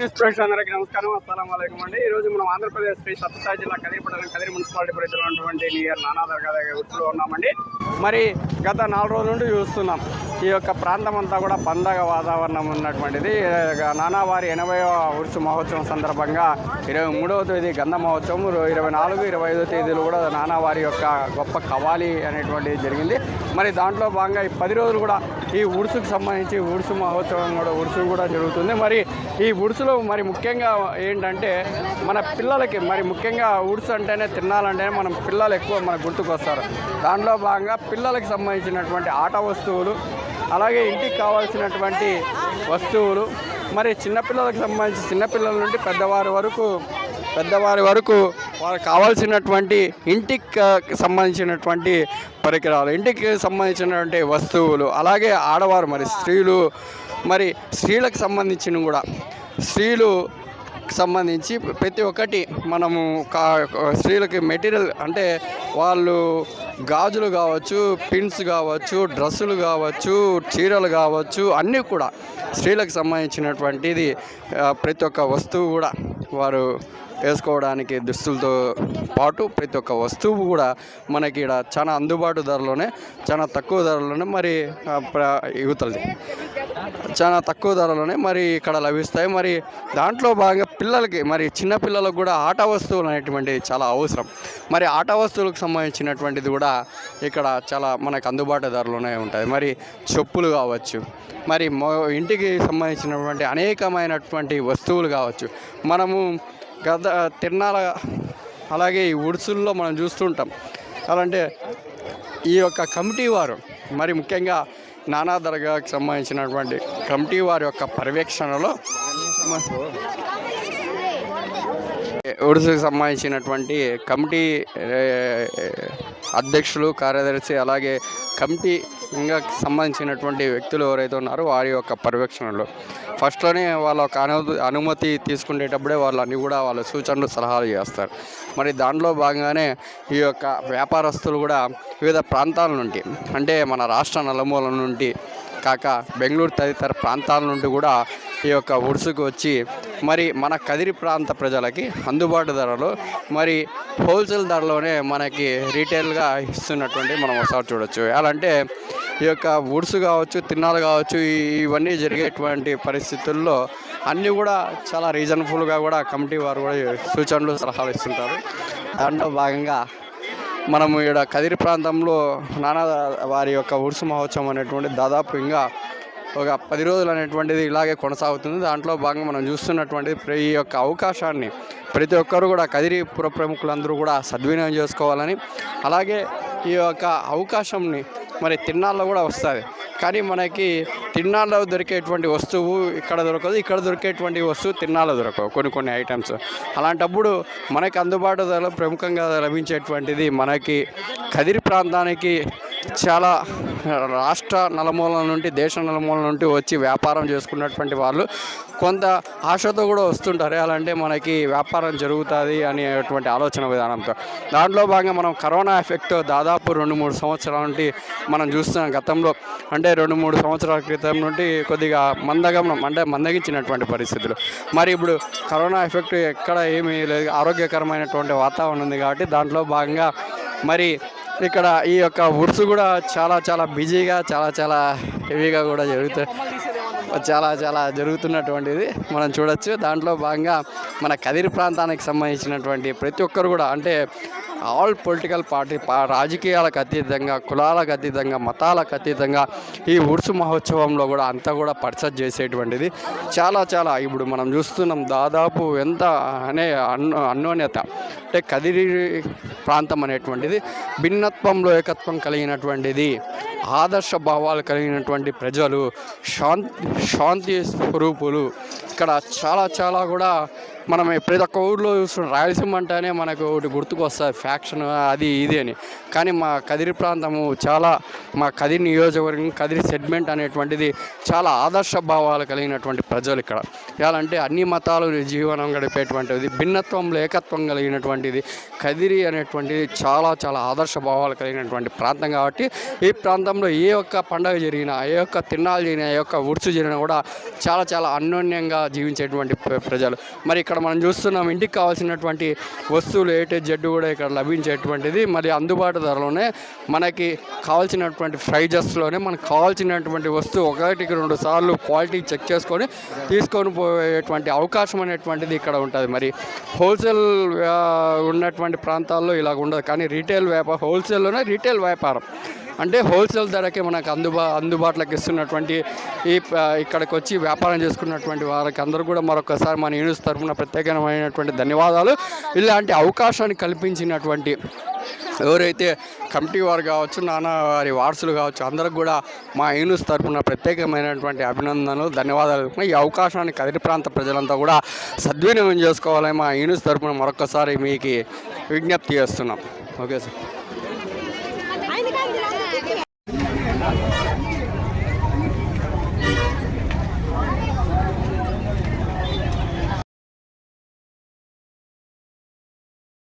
అందరికీ నమస్కారం. అస్సలం అయికం అండి. ఈ రోజు మనం ఆంధ్రప్రదేశ్ శ్రీ సత్యసాయి జిల్లా కదిరిపట్టణం కదిరి మున్సిపాలిటీ పరిధిలో ఉన్నటువంటి నియర్ నానా దర్గా దగ్గర ఉన్నామండి. మరి గత నాలుగు రోజుల నుండి చూస్తున్నాం. ఈ యొక్క ప్రాంతం అంతా కూడా పండగ వాతావరణం ఉన్నటువంటిది. నానావారి ఎనభైవ ఉరుసు మహోత్సవం సందర్భంగా ఇరవై మూడవ తేదీ గంధ మహోత్సవం ఇరవై నాలుగు ఇరవై ఐదో తేదీలు కూడా నానావారి యొక్క గొప్ప కవాలి అనేటువంటిది జరిగింది. మరి దాంట్లో భాగంగా ఈ పది రోజులు కూడా ఈ ఉడుసుకు సంబంధించి ఉడుసు మహోత్సవం కూడా ఉడుసు కూడా జరుగుతుంది. మరి ఈ ఉడుసులో మరి ముఖ్యంగా ఏంటంటే మన పిల్లలకి మరి ముఖ్యంగా ఉడుసు అంటేనే తినాలంటేనే మనం పిల్లలు ఎక్కువ మనకు గుర్తుకొస్తారు. దాంట్లో భాగంగా పిల్లలకి సంబంధించినటువంటి ఆట వస్తువులు అలాగే ఇంటికి కావాల్సినటువంటి వస్తువులు. మరి చిన్నపిల్లలకు సంబంధించి చిన్నపిల్లల నుండి పెద్దవారి వరకు పెద్దవారి వరకు వారికి కావాల్సినటువంటి ఇంటికి సంబంధించినటువంటి పరికరాలు ఇంటికి సంబంధించినటువంటి వస్తువులు అలాగే ఆడవారు మరి స్త్రీలు మరి స్త్రీలకు సంబంధించిన కూడా. స్త్రీలు సంబంధించి ప్రతి ఒక్కటి మనము కా స్త్రీలకి మెటీరియల్ అంటే వాళ్ళు గాజులు కావచ్చు పిన్స్ కావచ్చు డ్రెస్సులు కావచ్చు చీరలు కావచ్చు అన్నీ కూడా స్త్రీలకు సంబంధించినటువంటిది ప్రతి ఒక్క వస్తువు కూడా. వారు వేసుకోవడానికి దుస్తులతో పాటు ప్రతి ఒక్క వస్తువు కూడా మనకి ఇక్కడ చాలా అందుబాటు ధరలోనే చాలా తక్కువ ధరలోనే మరి ప్ర- యువతలది. చాలా తక్కువ ధరలోనే మరి ఇక్కడ లభిస్తాయి. మరి దాంట్లో భాగంగా పిల్లలకి మరి చిన్న పిల్లలకు కూడా ఆట వస్తువులు అనేటువంటివి చాలా అవసరం. మరి ఆట వస్తువులకు సంబంధించినటువంటిది కూడా ఇక్కడ చాలా మనకు అందుబాటు ధరలోనే ఉంటాయి. మరి చెప్పులు కావచ్చు మరి ఇంటికి సంబంధించినటువంటి అనేకమైనటువంటి వస్తువులు కావచ్చు. మనము గద తిరణాల అలాగే ఈ ఉడుసుల్లో మనం చూస్తుంటాం. అలాంటి ఈ యొక్క కమిటీ వారు మరి ముఖ్యంగా నానా దర్గాకి సంబంధించినటువంటి కమిటీ వారి యొక్క పర్యవేక్షణలో ఒడిశాకు సంబంధించినటువంటి కమిటీ అధ్యక్షులు కార్యదర్శి అలాగే కమిటీ ఇంకా సంబంధించినటువంటి వ్యక్తులు ఎవరైతే ఉన్నారో వారి యొక్క పర్యవేక్షణలో. ఫస్ట్లోనే వాళ్ళ ఒక అనుమతి తీసుకునేటప్పుడే వాళ్ళు అన్నీ కూడా వాళ్ళ సూచనలు సలహాలు చేస్తారు. మరి దాంట్లో భాగంగానే ఈ యొక్క వ్యాపారస్తులు కూడా వివిధ ప్రాంతాల నుండి అంటే మన రాష్ట్ర నలుమూల నుండి కాక బెంగళూరు తదితర ప్రాంతాల నుండి కూడా ఈ యొక్క ఉడుసుకు వచ్చి మరి మన కదిరి ప్రాంత ప్రజలకి అందుబాటు ధరలు మరి హోల్సేల్ ధరలోనే మనకి రీటైల్గా ఇస్తున్నటువంటి మనం ఒకసారి చూడొచ్చు. ఎలా అంటే ఈ యొక్క ఉడుసు కావచ్చు తిన్నాలు కావచ్చు ఇవన్నీ జరిగేటువంటి పరిస్థితుల్లో అన్నీ కూడా చాలా రీజనబుల్గా కూడా కమిటీ వారు కూడా సూచనలు సలహాలు ఇస్తుంటారు. దాంట్లో భాగంగా మనము ఇక్కడ కదిరి ప్రాంతంలో నానా వారి యొక్క ఉడుసు మహోత్సవం అనేటువంటి దాదాపు ఇంకా ఒక పది రోజులు అనేటువంటిది ఇలాగే కొనసాగుతుంది. దాంట్లో భాగంగా మనం చూస్తున్నటువంటి ప్ర- ఈ యొక్క అవకాశాన్ని ప్రతి ఒక్కరు కూడా కదిరి పుర ప్రముఖులందరూ కూడా సద్వినియోగం చేసుకోవాలని అలాగే ఈ యొక్క అవకాశంని మరి తిన్నాళ్ళలో కూడా వస్తుంది. కానీ మనకి తిన్నాళ్ళలో దొరికేటువంటి వస్తువు ఇక్కడ దొరకదు ఇక్కడ దొరికేటువంటి వస్తువు తిన్నాళ్ళలో దొరకవు కొన్ని కొన్ని ఐటమ్స్. అలాంటప్పుడు మనకి అందుబాటులో ప్రముఖంగా లభించేటువంటిది మనకి కదిరి ప్రాంతానికి చాలా రాష్ట్ర నలుమూలల నుండి దేశ నలుమూలల నుండి వచ్చి వ్యాపారం చేసుకున్నటువంటి వాళ్ళు. కొంత ఆశతో కూడా వస్తుంటారు. ఎలా అంటే మనకి వ్యాపారం జరుగుతుంది అనేటువంటి ఆలోచన విధానంతో. దాంట్లో భాగంగా మనం కరోనా ఎఫెక్ట్ దాదాపు రెండు మూడు సంవత్సరాల నుండి మనం చూస్తున్నాం గతంలో. అంటే రెండు మూడు సంవత్సరాల క్రితం నుండి కొద్దిగా మందగమనం అంటే మందగించినటువంటి పరిస్థితులు. మరి ఇప్పుడు కరోనా ఎఫెక్ట్ ఎక్కడ ఏమీ లేదు. ఆరోగ్యకరమైనటువంటి వాతావరణం ఉంది కాబట్టి దాంట్లో భాగంగా మరి ఇక్కడ ఈ యొక్క ఉర్సు కూడా చాలా చాలా బిజీగా చాలా చాలా హెవీగా కూడా జరుగుతూ చాలా చాలా జరుగుతున్నటువంటిది. మనం చూడొచ్చు. దాంట్లో భాగంగా మన కదిరి ప్రాంతానికి సంబంధించినటువంటి ప్రతి ఒక్కరు కూడా అంటే ఆల్ పొలిటికల్ పార్టీ పా రాజకీయాలకు అతీతంగా కులాలకు అతీతంగా మతాలకు అతీతంగా ఈ ఉరుసు మహోత్సవంలో కూడా అంతా కూడా పర్చేజ్ చేసేటువంటిది. చాలా చాలా ఇప్పుడు మనం చూస్తున్నాం దాదాపు ఎంత అనే అన్యోన్యత అంటే కదిరి ప్రాంతం అనేటువంటిది భిన్నత్వంలో ఏకత్వం కలిగినటువంటిది ఆదర్శ భావాలు కలిగినటువంటి ప్రజలు శాంతి శాంతి స్వరూపులు. ఇక్కడ చాలా చాలా కూడా మనం ప్రతి ఒక్క ఊర్లో చూస్తున్న రాయలసీమ అంటేనే మనకు ఒకటి గుర్తుకు వస్తుంది ఫ్యాక్షన్ అది ఇది అని. కానీ మా కదిరి ప్రాంతము చాలా మా కదిరి నియోజకవర్గం కదిరి సెగ్మెంట్ అనేటువంటిది చాలా ఆదర్శ భావాలు కలిగినటువంటి ప్రజలు ఇక్కడ. ఎలా అంటే అన్ని మతాలు జీవనం గడిపేటువంటిది భిన్నత్వంలో ఏకత్వం కలిగినటువంటిది కదిరి అనేటువంటిది చాలా చాలా ఆదర్శ భావాలు కలిగినటువంటి ప్రాంతం కాబట్టి ఈ ప్రాంతంలో ఏ ఒక్క పండగ జరిగినా ఏ ఒక్క తిన్నాలు జరిగినా ఏ ఒక్క ఉరుసు జరిగినా కూడా చాలా చాలా అన్యోన్యంగా జీవించేటువంటి ప్ర- ప్రజలు. మరి ఇక్కడ మనం చూస్తున్నాం ఇంటికి కావాల్సినటువంటి వస్తువులు ఏటే జడ్డు జెడ్ కూడా ఇక్కడ లభించేటువంటిది. మరి అందుబాటు ధరలోనే మనకి కావాల్సినటువంటి ప్రైజెస్లోనే మనకు కావాల్సినటువంటి వస్తువు ఒకటికి రెండు సార్లు క్వాలిటీ చెక్ చేసుకొని తీసుకొని పోయేటువంటి అవకాశం అనేటువంటిది ఇక్కడ ఉంటుంది. మరి హోల్సేల్ ఉన్నటువంటి ప్రాంతాల్లో ఇలాగ ఉండదు కానీ రీటైల్ వ్యాపారం హోల్సేల్లోనే రీటైల్ వ్యాపారం. అంటే హోల్సేల్ ధరకే మనకు అందుబా అందుబాటులోకి ఇస్తున్నటువంటి ఈ ఇక్కడికి వచ్చి వ్యాపారం చేసుకున్నటువంటి వారికి అందరూ కూడా మరొకసారి మన యూనిస్ తరఫున ప్రత్యేకమైనటువంటి ధన్యవాదాలు. ఇలాంటి అవకాశాన్ని కల్పించినటువంటి ఎవరైతే కమిటీ వారు కావచ్చు నాన్న వారి వారసులు కావచ్చు అందరికి కూడా మా యూనిస్ తరఫున ప్రత్యేకమైనటువంటి అభినందనలు ధన్యవాదాలు. ఈ అవకాశాన్ని కదిరి ప్రాంత ప్రజలంతా కూడా సద్వినియోగం చేసుకోవాలని మా యూనిస్ తరఫున మరొకసారి మీకు విజ్ఞప్తి చేస్తున్నాం. Okay sir.